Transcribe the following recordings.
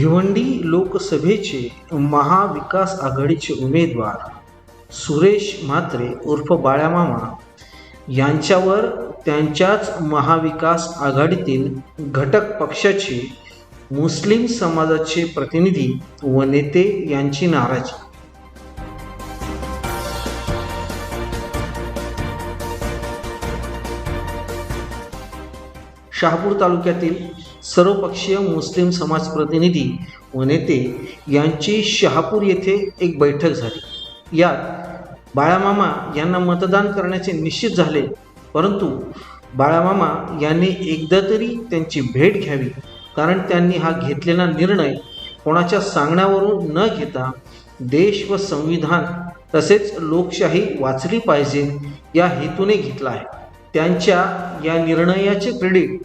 भिवंडी लोकसभेचे महाविकास आघाडीचे उमेदवार सुरेश म्हात्रे उर्फ बाळ्यामामा यांच्यावर त्यांच्याच महाविकास आघाडीतील घटक पक्षाचे मुस्लिम समाजाचे प्रतिनिधी व नेते यांची नाराजी. शहापूर तालुक्यातील सर्वपक्षीय मुस्लिम समाज प्रतिनिधी व नेते यांची शहापूर येथे एक बैठक झाली. यात बाळामामा यांना मतदान करण्याचे निश्चित झाले परंतु बाळामामा यांनी एकदा तरी त्यांची भेट घ्यावी कारण त्यांनी हा घेतलेला निर्णय कोणाच्या सांगण्यावरून न घेता देश व संविधान तसेच लोकशाही वाचली पाहिजे या हेतूने घेतला आहे. त्यांच्या या निर्णयाचे क्रेडिट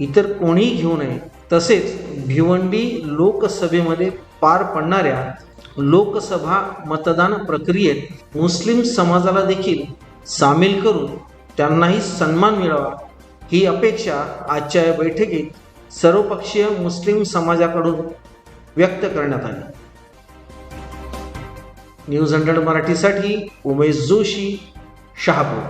इतर कोणीही घेऊ नये. तसेच भिवंडी लोकसभेमध्ये पार पडणाऱ्या लोकसभा मतदान प्रक्रियेत मुस्लिम समाजाला देखील सामील करून त्यांनाही सन्मान मिळावा ही अपेक्षा आजच्या या बैठकीत सर्वपक्षीय मुस्लिम समाजाकडून व्यक्त करण्यात आली. न्यूज हंड्रेड मराठीसाठी उमेश जोशी शहापूर.